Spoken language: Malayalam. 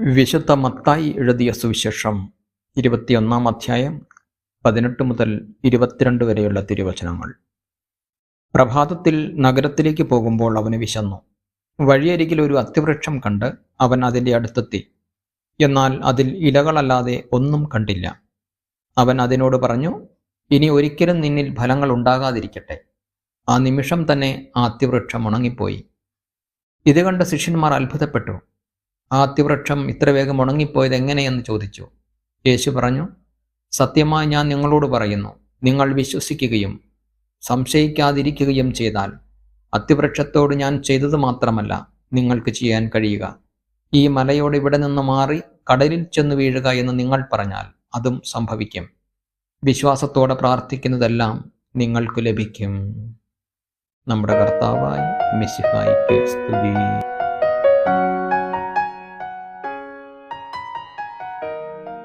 വിശുദ്ധ മത്തായി എഴുതിയ സുവിശേഷം ഇരുപത്തിയൊന്നാം അധ്യായം പതിനെട്ട് മുതൽ ഇരുപത്തിരണ്ട് വരെയുള്ള തിരുവചനങ്ങൾ. പ്രഭാതത്തിൽ നഗരത്തിലേക്ക് പോകുമ്പോൾ അവന് വിശന്നു. വഴിയരികിൽ ഒരു അത്തിവൃക്ഷം കണ്ട് അവൻ അതിന്റെ അടുത്തെത്തി. എന്നാൽ അതിൽ ഇലകളല്ലാതെ ഒന്നും കണ്ടില്ല. അവൻ അതിനോട് പറഞ്ഞു ഇനി ഒരിക്കലും നിന്നിൽ ഫലങ്ങൾ ഉണ്ടാകാതിരിക്കട്ടെ. ആ നിമിഷം തന്നെ ആ അത്തിവൃക്ഷം ഉണങ്ങിപ്പോയി. ഇത് കണ്ട ശിഷ്യന്മാർ അത്ഭുതപ്പെട്ടു. ആ അത്തിവൃക്ഷം ഇത്ര വേഗം ഉണങ്ങിപ്പോയത് എങ്ങനെയെന്ന് ചോദിച്ചു. യേശു പറഞ്ഞു സത്യമായി ഞാൻ നിങ്ങളോട് പറയുന്നു നിങ്ങൾ വിശ്വസിക്കുകയും സംശയിക്കാതിരിക്കുകയും ചെയ്താൽ അത്തിവൃക്ഷത്തോട് ഞാൻ ചെയ്തത് മാത്രമല്ല നിങ്ങൾക്ക് ചെയ്യാൻ കഴിയുക. ഈ മലയോട് ഇവിടെ നിന്ന് മാറി കടലിൽ ചെന്ന് വീഴുക എന്ന് നിങ്ങൾ പറഞ്ഞാൽ അതും സംഭവിക്കും. വിശ്വാസത്തോടെ പ്രാർത്ഥിക്കുന്നതെല്ലാം നിങ്ങൾക്ക് ലഭിക്കും. നമ്മുടെ കർത്താവായി സ്തുതി.